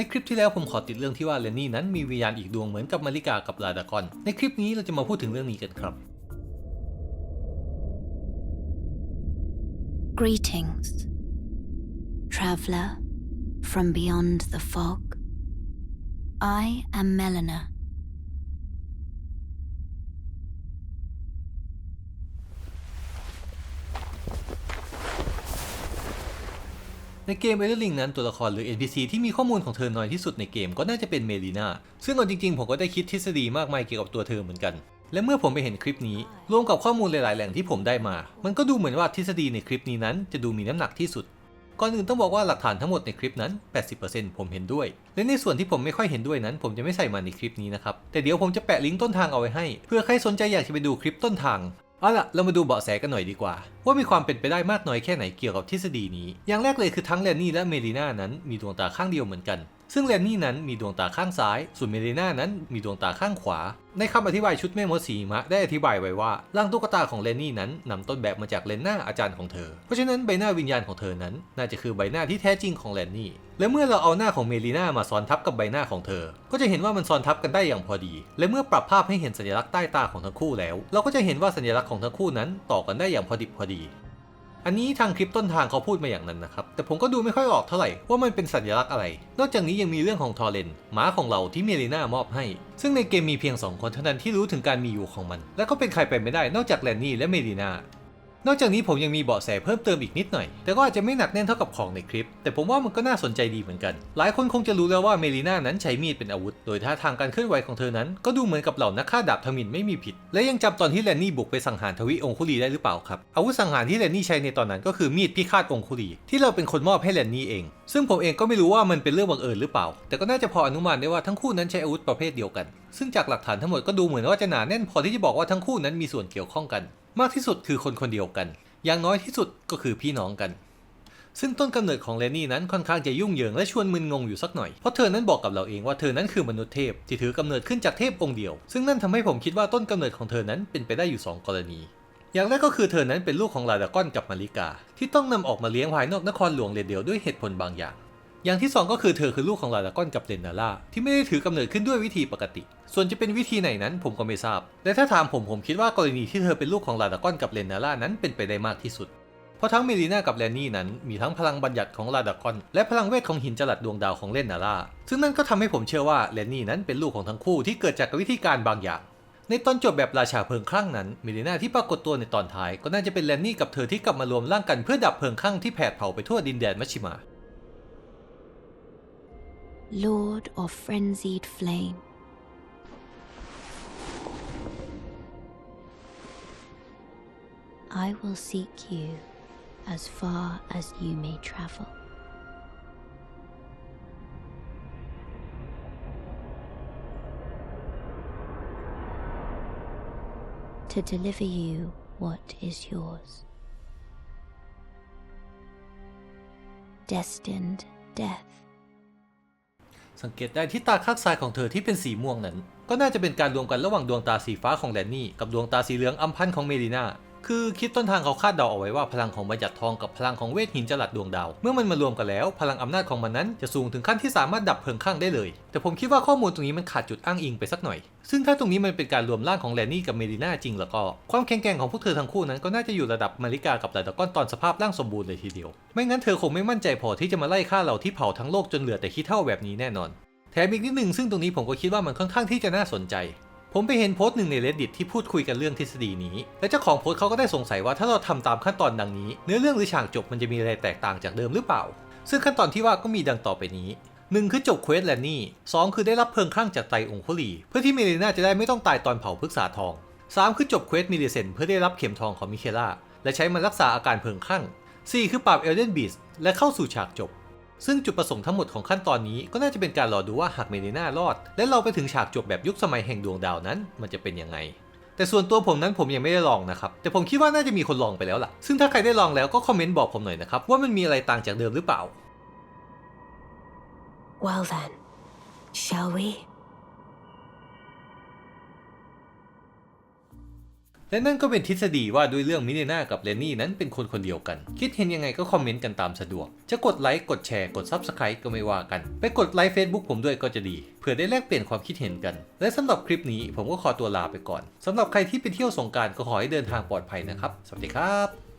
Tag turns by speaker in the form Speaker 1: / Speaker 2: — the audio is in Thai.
Speaker 1: ในคลิปที่แล้วผมขอติดเรื่องที่ว่าเลนนี่นั้นมีวิญญาณอีกดวงเหมือนกับมาริกากับลาดากอน ในคลิปนี้เราจะมาพูดถึงเรื่องนี้กันครับ
Speaker 2: Greetings, traveler from beyond the fog. I am Melina.
Speaker 1: ในเกมเอเดอร์ลิงนั้นตัวละครหรือ NPC ที่มีข้อมูลของเธอน้อยที่สุดในเกมก็น่าจะเป็นเมลีนาซึ่งเอาจริงๆ ผมก็ได้คิดทฤษฎีมากมายเกี่ยวกับตัวเธอเหมือนกัน และเมื่อผมไปเห็นคลิปนี้ รวมกับข้อมูลหลาย ๆ แหล่งที่ผมได้มา มันก็ดูเหมือนว่าทฤษฎีในคลิปนี้นั้นจะดูมีน้ำหนักที่สุดก่อนอื่นต้องบอกว่าหลักฐานทั้งหมดในคลิปนั้น 80%ผมเห็นด้วย และในส่วนที่ผมไม่ค่อยเห็นด้วยนั้น ผมจะไม่ใส่มาในคลิปนี้นะครับ แต่เดี๋ยวผมจะแปะลิงก์ต้นทางเอาไว้ให้ เพื่อใครสนใจอยากจะไปดูคลิปต้นทาง เอาล่ะ เรามาดูเบาะแสกันหน่อยดีกว่า ว่ามีความเป็นไปได้มากน้อยแค่ไหนเกี่ยวกับทฤษฎีนี้ อย่างแรกเลยคือทั้งแลนนี่และเมลีนานั้นมีดวงตาข้างเดียวเหมือนกัน ซึ่งแลนนี่นั้นมีดวงตาข้างซ้าย ส่วนเมลีน่านั้นมีดวงตาข้างขวา ในคำอธิบายชุดแม่มดสีมะได้อธิบายไว้ว่าร่างตุ๊กตาของแลนนี่นั้นนำต้นแบบมาจากเลนน้าอาจารย์ของเธอ เพราะฉะนั้นใบหน้าวิญญาณของเธอนั้น น่าจะคือใบหน้าที่แท้จริงของแลนนี่และเมื่อเราเอาหน้าของเมลีน่ามาซ้อนทับกับใบหน้าของเธอ ก็จะเห็นว่ามันซ้อนทับกันได้อย่างพอดี และเมื่อปรับภาพให้เห็นสัญลักษณ์ใต้ตาของทั้งคู่แล้ว เราก็จะเห็นว่าสัญลักษณ์ของทั้งคู่นั้นต่อกันได้อย่างพอดิบพอดี อันนี้ทางคลิปต้นทางเขาพูดมาอย่างนั้นนะครับ แต่ผมก็ดูไม่ค่อยออกเท่าไหร่ว่ามันเป็นสัญลักษณ์อะไร นอกจากนี้ยังมีเรื่องของทอร์เรนม้าของเราที่เมลีนามอบให้ ซึ่งในเกมมีเพียง 2 คนเท่านั้นที่รู้ถึงการมีอยู่ของมัน และก็เป็นใครไปไม่ได้นอกจากแลนนี่และเมลีนา นอกจากนี้ผมยังมีเบาะแสเพิ่มเติมอีกนิดหน่อย แต่ก็อาจจะไม่หนักแน่นเท่ากับของในคลิป แต่ผมว่ามันก็น่าสนใจดีเหมือนกัน หลายคนคงจะรู้แล้วว่าเมลีน่านั้นใช้มีดเป็นอาวุธ โดยท่าทางการเคลื่อนไหวของเธอนั้น ก็ดูเหมือนกับเหล่านักฆ่าดาบทมินไม่มีผิด และยังจำตอนที่แลนนี่บุกไปสังหารทวีองคุลีได้หรือเปล่าครับ อาวุธสังหารที่แลนนี่ใช้ในตอนนั้นก็คือมีดพิฆาตองคุลีที่เราเป็นคนมอบให้แลนนี่เอง ซึ่งผมเองก็ไม่รู้ว่ามันเป็นเรื่องบังเอิญหรือเปล่า แต่ก็น่าจะพออนุมานได้ว่าทั้งคู่นั้นใช้อาวุธประเภทเดียวกัน ซึ่งจากหลักฐานทั้งหมดก็ดูเหมือนว่าจะหนาแน่นพอที่จะบอกว่าทั้งคู่นั้นมีส่วนเกี่ยวข้องกัน มากที่สุดคือคนคนเดียวกัน อย่างน้อยที่สุดก็คือพี่น้องกัน ซึ่งต้นกำเนิดของเลนนี่นั้นค่อนข้างจะยุ่งเหยิงและชวนมึนงงอยู่สักหน่อย เพราะเธอนั้นบอกกับเราเองว่าเธอนั้นคือมนุษย์เทพที่ถือกำเนิดขึ้นจากเทพองค์เดียว ซึ่งนั่นทำให้ผมคิดว่าต้นกำเนิดของเธอนั้นเป็นไปได้อยู่ 2 กรณี อย่างแรกก็คือเธอนั้นเป็นลูกของลาดากอนกับมาริกา ที่ต้องนำออกมาเลี้ยงภายนอกนครหลวงเลเดียวด้วยเหตุผลบางอย่าง อย่างที่ 2 ก็คือเธอคือลูกของลาดากอนกับเรนนาร่าที่ไม่ได้ถือกำเนิดขึ้นด้วยวิธีปกติ ส่วนจะเป็นวิธีไหนนั้นผมก็ไม่ทราบ และถ้าถามผมผมคิดว่ากรณีที่เธอเป็นลูกของลาดากอนกับเรนนาร่านั้นเป็นไปได้มากที่สุด เพราะทั้งเมลีนากับแลนนี่นั้นมีทั้งพลังบัญญัติของลาดากอน และพลังเวทของหินจลัดดวงดาวของเลนนาร่าซึ่งนั่นก็ทำให้ผมเชื่อว่าแลนนี่นั้นเป็นลูกของทั้งคู่ที่เกิดจากวิธีการบางอย่างในตอนจบแบบราชาเพลิงคลั่งนั้นเมลีนาที่ปรากฏตัวในตอนท้าย ก็น่าจะเป็นแลนนี่กับเธอที่กลับมารวมร่างกันเพื่อดับเพลิงคลั่งที่แผดเผาไปทั่วดินแดนมัชิมา
Speaker 2: Lord of frenzied flame. I will seek you as far as you may travel. To deliver you what is yours. Destined death.
Speaker 1: สังเกตได้ที่ตาข้างซ้ายของเธอที่เป็นสีม่วงนั้น ก็น่าจะเป็นการรวมกันระหว่างดวงตาสีฟ้าของแลนนี่กับดวงตาสีเหลืองอัมพันธ์ของเมลิน่า คือคิดต้นทางเขาคาดเดาเอาไว้ว่าพลังของบัญญัติทองกับพลังของเวทหินจลัดดวงดาว เมื่อมันมารวมกันแล้ว พลังอำนาจของมันนั้นจะสูงถึงขั้นที่สามารถดับเพลิงข้างได้เลย แต่ผมคิดว่าข้อมูลตรงนี้มันขาดจุดอ้างอิงไปสักหน่อย ซึ่งถ้าตรงนี้มันเป็นการรวมร่างของแลนนี่กับเมลีนาจริงแล้วก็ ความแข็งแกร่งของพวกเธอทั้งคู่นั้นก็น่าจะอยู่ระดับมาริกากับลาดากอนตอนสภาพร่างสมบูรณ์เลยทีเดียว ไม่งั้นเธอคงไม่มั่นใจพอที่จะมาไล่ฆ่าเราที่เผาทั้งโลกจนเหลือแต่ขี้เท่าแบบนี้แน่นอนแถมอีกนิดหนึ่งซึ่งตรงนี้ผมก็คิดว่ามันค่อนข้างที่จะน่าสนใจ ผมไปเห็นโพสต์หนึ่งใน reddit ที่พูดคุยกันเรื่องทฤษฎีนี้ และเจ้าของโพสต์เขาก็ได้สงสัยว่าถ้าเราทำตามขั้นตอนดังนี้ เนื้อเรื่องหรือฉากจบมันจะมีอะไรแตกต่างจากเดิมหรือเปล่า ซึ่งขั้นตอนที่ว่าก็มีดังต่อไปนี้1คือจบเควสแลนนี่2คือได้รับเพลิงคลั่งจากไตรองคุลี เพื่อที่เมลิน่าจะได้ไม่ต้องตายตอนเผาพฤกษาทอง 3 คือจบเควสมิลิเซนเพื่อได้รับเข็มทองของมิเคล่าและใช้มันรักษาอาการเพลิงคลั่ง 4 คือปราบเอลเดนบีสและเข้าสู่ฉากจบ ซึ่งจุดประสงค์ทั้งหมดของขั้นตอนนี้ก็น่าจะเป็นการรอดูว่าหากเมเดน่ารอด และเราไปถึงฉากจบแบบยุคสมัยแห่งดวงดาวนั้น มันจะเป็นยังไง แต่ส่วนตัวผมนั้นผมยังไม่ได้ลองนะครับแต่ผมคิดว่าน่าจะมีคนลองไปแล้วล่ะ ซึ่งถ้าใครได้ลองแล้วก็คอมเมนต์บอกผมหน่อยนะครับว่ามันมีอะไรต่างจากเดิมหรือเปล่า
Speaker 2: Well then, shall we?
Speaker 1: และนั่นก็เป็นทฤษฎีว่าด้วยเรื่องมิเนนากับเลนนี่นั้นเป็นคนคนเดียวกัน คิดเห็นยังไงก็คอมเมนต์กันตามสะดวก จะกดไลค์กดแชร์กด s u b สไครต์ก็ไม่ว่ากัน ไปกดไลค์ Facebook ผมด้วยก็จะดี เผื่อได้แลกเปลี่ยนความคิดเห็นกัน และสำหรับคลิปนี้ผมก็ขอตัวลาไปก่อนสำหรับใครที่ไปเที่ยวสงการก็ขอให้เดินทางปลอดภัยนะครับ สวัสดีครับ